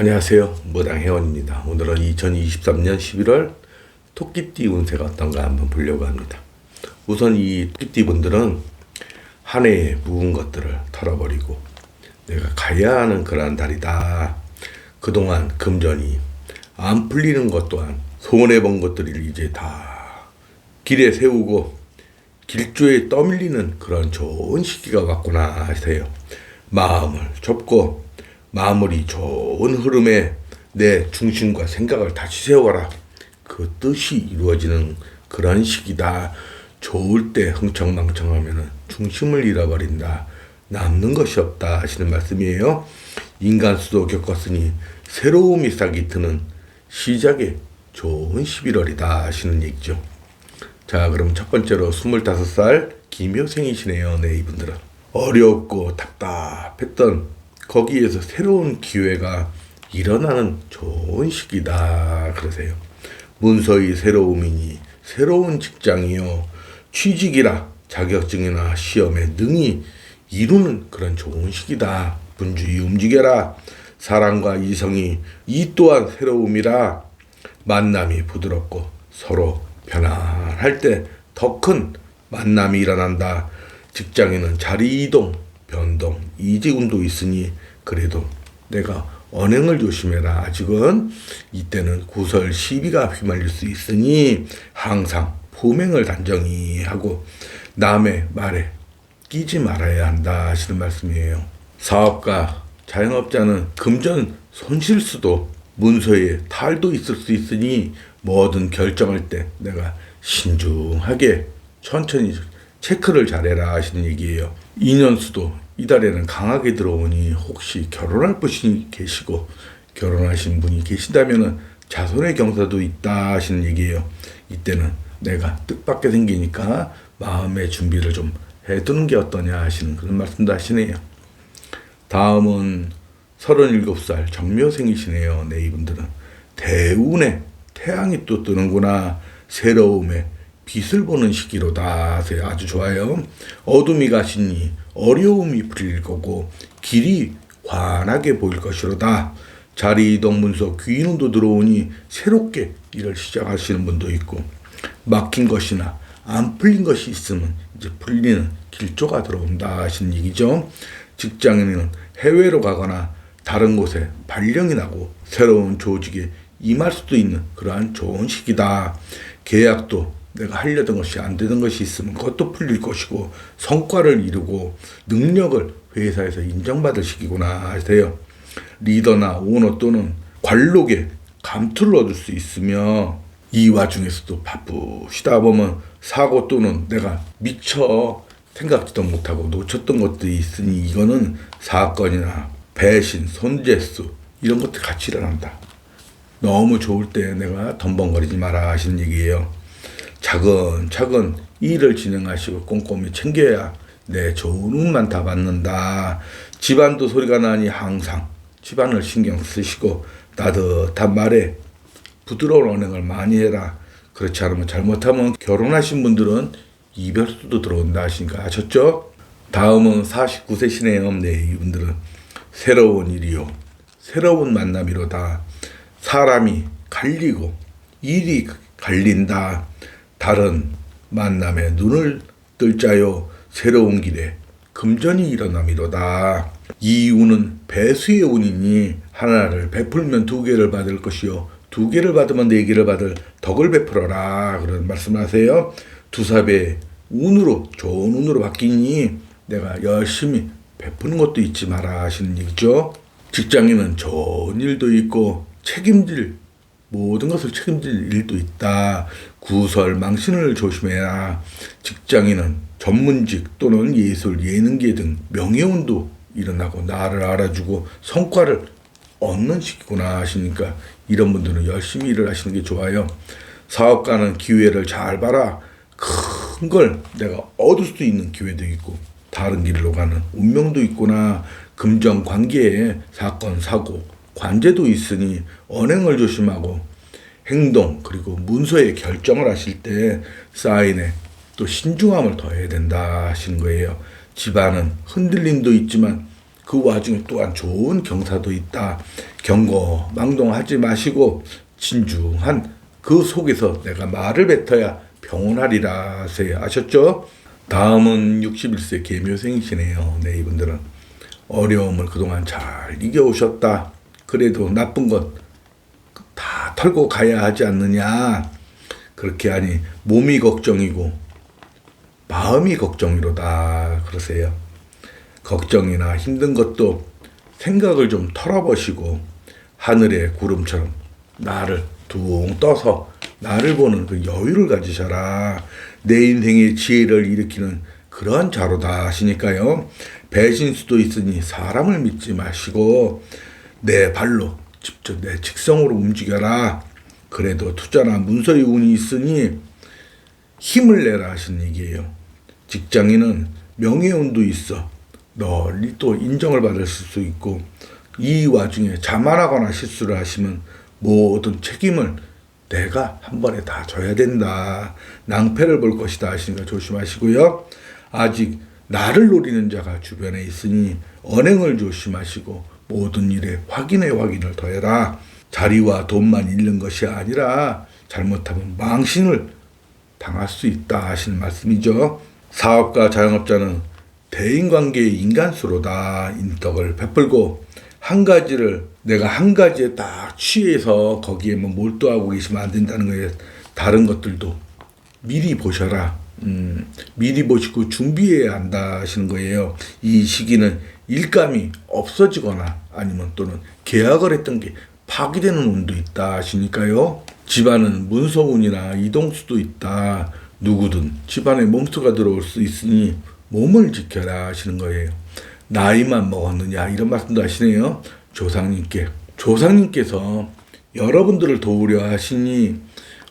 안녕하세요. 무당 회원입니다. 오늘은 2023년 11월 토끼띠 운세가 어떤가 한번 보려고 합니다. 우선 이 토끼띠 분들은 한 해에 묵은 것들을 털어버리고 내가 가야 하는 그러한 달이다. 그동안 금전이 안 풀리는 것 또한 손해본 것들을 이제 다 길에 세우고 길조에 떠밀리는 그런 좋은 시기가 왔구나 하세요. 마음을 접고 마무리 좋은 흐름에 내 중심과 생각을 다시 세워라. 그 뜻이 이루어지는 그런 시기다. 좋을 때 흥청망청하면은 중심을 잃어버린다. 남는 것이 없다 하시는 말씀이에요. 인간 수도 겪었으니 새로움이 싹이 트는 시작의 좋은 11월이다 하시는 얘기죠. 자, 그럼 첫 번째로 25살 기묘생이시네요. 네, 이분들은. 어렵고 답답했던 거기에서 새로운 기회가 일어나는 좋은 시기다. 그러세요. 문서의 새로움이니 새로운 직장이요. 취직이라 자격증이나 시험에 능히 이루는 그런 좋은 시기다. 분주히 움직여라. 사랑과 이성이 이 또한 새로움이라 만남이 부드럽고 서로 편안할 때 더 큰 만남이 일어난다. 직장에는 자리 이동, 변동, 이직 운도 있으니 그래도 내가 언행을 조심해라. 아직은 이때는 구설 시비가 휘말릴 수 있으니 항상 포맹을 단정히 하고 남의 말에 끼지 말아야 한다 하시는 말씀이에요. 사업가, 자영업자는 금전 손실 수도 문서에 탈도 있을 수 있으니 뭐든 결정할 때 내가 신중하게 천천히 체크를 잘해라 하시는 얘기예요. 인연수도 이달에는 강하게 들어오니 혹시 결혼할 분이 계시고 결혼하신 분이 계신다면은 자손의 경사도 있다 하시는 얘기예요. 이때는 내가 뜻밖에 생기니까 마음의 준비를 좀 해두는 게 어떠냐 하시는 그런 말씀도 하시네요. 다음은 37살 정묘생이시네요. 네, 이분들은. 대운에 태양이 또 뜨는구나. 새로움에 빛을 보는 시기로다. 아주 좋아요. 어둠이 가시니 어려움이 풀릴 거고 길이 환하게 보일 것이로다. 자리 이동 문서 귀인운도 들어오니 새롭게 일을 시작하시는 분도 있고 막힌 것이나 안 풀린 것이 있으면 이제 풀리는 길조가 들어온다 하시는 얘기죠. 직장인은 해외로 가거나 다른 곳에 발령이 나고 새로운 조직에 임할 수도 있는 그러한 좋은 시기다. 계약도 내가 하려던 것이 안 되던 것이 있으면 그것도 풀릴 것이고 성과를 이루고 능력을 회사에서 인정받을 시기구나 하세요. 리더나 오너 또는 관록에 감투를 얻을 수 있으며 이 와중에서도 바쁘시다 보면 사고 또는 내가 미처 생각지도 못하고 놓쳤던 것들이 있으니 이거는 사건이나 배신, 손재수 이런 것들 같이 일어난다. 너무 좋을 때 내가 덤벙거리지 마라 하시는 얘기예요. 차근차근 일을 진행하시고 꼼꼼히 챙겨야 내 좋은 운만 다 받는다. 집안도 소리가 나니 항상 집안을 신경 쓰시고 따뜻한 말에 부드러운 언행을 많이 해라. 그렇지 않으면 잘못하면 결혼하신 분들은 이별수도 들어온다 하시니까 아셨죠? 다음은 49세시네요. 네, 이분들은 새로운 일이요. 새로운 만남이로다. 사람이 갈리고 일이 갈린다. 다른 만남에 눈을 뜰 자요. 새로운 길에 금전이 일어남이로다. 이 운은 배수의 운이니 하나를 베풀면 두 개를 받을 것이요. 두 개를 받으면 네 개를 받을 덕을 베풀어라. 그런 말씀을 하세요. 두사배 운으로 좋은 운으로 바뀌니 내가 열심히 베푸는 것도 잊지 마라 하시는 얘기죠. 직장인은 좋은 일도 있고 책임질 모든 것을 책임질 일도 있다. 구설, 망신을 조심해라. 직장인은 전문직 또는 예술, 예능계 등 명예운도 일어나고 나를 알아주고 성과를 얻는 시기구나 하시니까 이런 분들은 열심히 일을 하시는 게 좋아요. 사업가는 기회를 잘 봐라. 큰 걸 내가 얻을 수 있는 기회도 있고 다른 길로 가는 운명도 있구나. 금전 관계에 사건, 사고, 관제도 있으니 언행을 조심하고 행동 그리고 문서에 결정을 하실 때 사인에 또 신중함을 더해야 된다 하시는 거예요. 집안은 흔들림도 있지만 그 와중에 또한 좋은 경사도 있다. 경고, 망동하지 마시고 진중한 그 속에서 내가 말을 뱉어야 평온하리라 하세요. 아셨죠? 다음은 61세 계묘생이시네요. 네, 이분들은 어려움을 그동안 잘 이겨오셨다. 그래도 나쁜 것 다 털고 가야 하지 않느냐. 그렇게 하니 몸이 걱정이고 마음이 걱정이로다. 그러세요. 걱정이나 힘든 것도 생각을 좀 털어보시고 하늘의 구름처럼 나를 둥 떠서 나를 보는 그 여유를 가지셔라. 내 인생의 지혜를 일으키는 그런 자로다 하시니까요. 배신수도 있으니 사람을 믿지 마시고 내 발로 직접 내 직성으로 움직여라. 그래도 투자나 문서의 운이 있으니 힘을 내라 하신 얘기예요. 직장인은 명예운도 있어. 널리 또 인정을 받을 수 있고 이 와중에 자만하거나 실수를 하시면 모든 책임을 내가 한 번에 다 져야 된다. 낭패를 볼 것이다 하시니까 조심하시고요. 아직 나를 노리는 자가 주변에 있으니 언행을 조심하시고 모든 일에 확인에 확인을 더해라. 자리와 돈만 잃는 것이 아니라 잘못하면 망신을 당할 수 있다 하시는 말씀이죠. 사업가 자영업자는 대인관계의 인간수로다 인덕을 베풀고 한 가지를 내가 한 가지에 딱 취해서 거기에만 몰두하고 계시면 안 된다는 거예요. 다른 것들도 미리 보셔라. 음, 미리 보시고 준비해야 한다 하시는 거예요. 이 시기는 일감이 없어지거나 아니면 또는 계약을 했던 게 파기되는 운도 있다 하시니까요. 집안은 문서운이나 이동수도 있다. 누구든 집안에 몸수가 들어올 수 있으니 몸을 지켜라 하시는 거예요. 나이만 먹었느냐 이런 말씀도 하시네요. 조상님께 조상님께서 여러분들을 도우려 하시니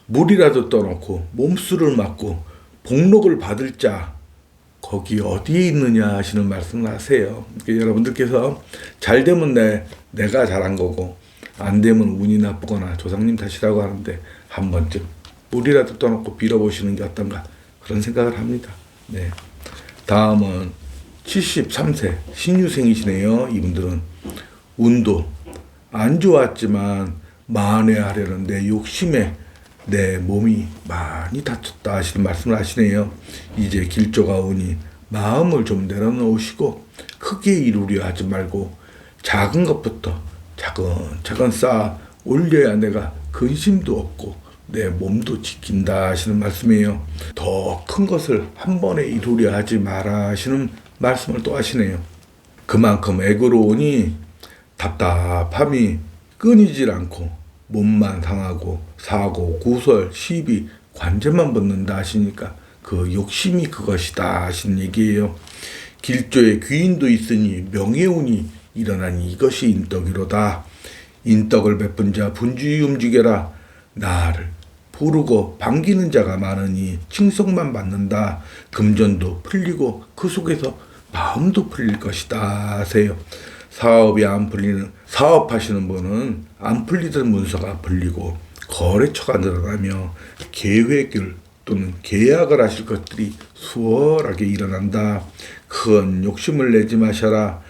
물이라도 떠놓고 몸수를 맞고 복록을 받을 자 거기 어디에 있느냐 하시는 말씀을 하세요. 그러니까 여러분들께서 잘 되면 내 내가 잘한 거고 안 되면 운이 나쁘거나 조상님 탓이라고 하는데 한 번쯤 물이라도 떠놓고 빌어보시는 게 어떤가 그런 생각을 합니다. 네. 다음은 73세 신유생이시네요. 이분들은 운도 안 좋았지만 만회하려는 내 욕심에 내 몸이 많이 다쳤다 하시는 말씀을 하시네요. 이제 길조가 오니 마음을 좀 내려놓으시고 크게 이루려 하지 말고 작은 것부터 차근차근 쌓아 올려야 내가 근심도 없고 내 몸도 지킨다 하시는 말씀이에요. 더 큰 것을 한 번에 이루려 하지 마라 하시는 말씀을 또 하시네요. 그만큼 애그러우니 답답함이 끊이질 않고 몸만 상하고 사고 구설 시비 관제만 붙는다 하시니까 그 욕심이 그것이다 하시는 얘기예요. 길조에 귀인도 있으니 명예운이 일어나니 이것이 인덕이로다. 인덕을 베푼 자 분주히 움직여라. 나를 부르고 반기는 자가 많으니 칭송만 받는다. 금전도 풀리고 그 속에서 마음도 풀릴 것이다 하세요. 사업이 안 풀리는 사업하시는 분은 안 풀리던 문서가 풀리고 거래처가 늘어나며 계획을 또는 계약을 하실 것들이 수월하게 일어난다. 큰 욕심을 내지 마셔라.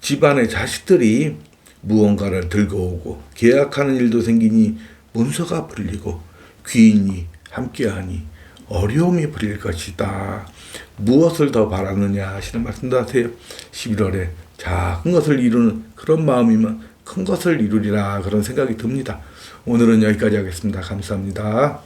집안의 자식들이 무언가를 들고 오고 계약하는 일도 생기니 문서가 풀리고 귀인이 함께하니 어려움이 풀릴 것이다. 무엇을 더 바라느냐 하시는 말씀도 하세요. 11월에 작은 것을 이루는 그런 마음이면 큰 것을 이루리라 그런 생각이 듭니다. 오늘은 여기까지 하겠습니다. 감사합니다.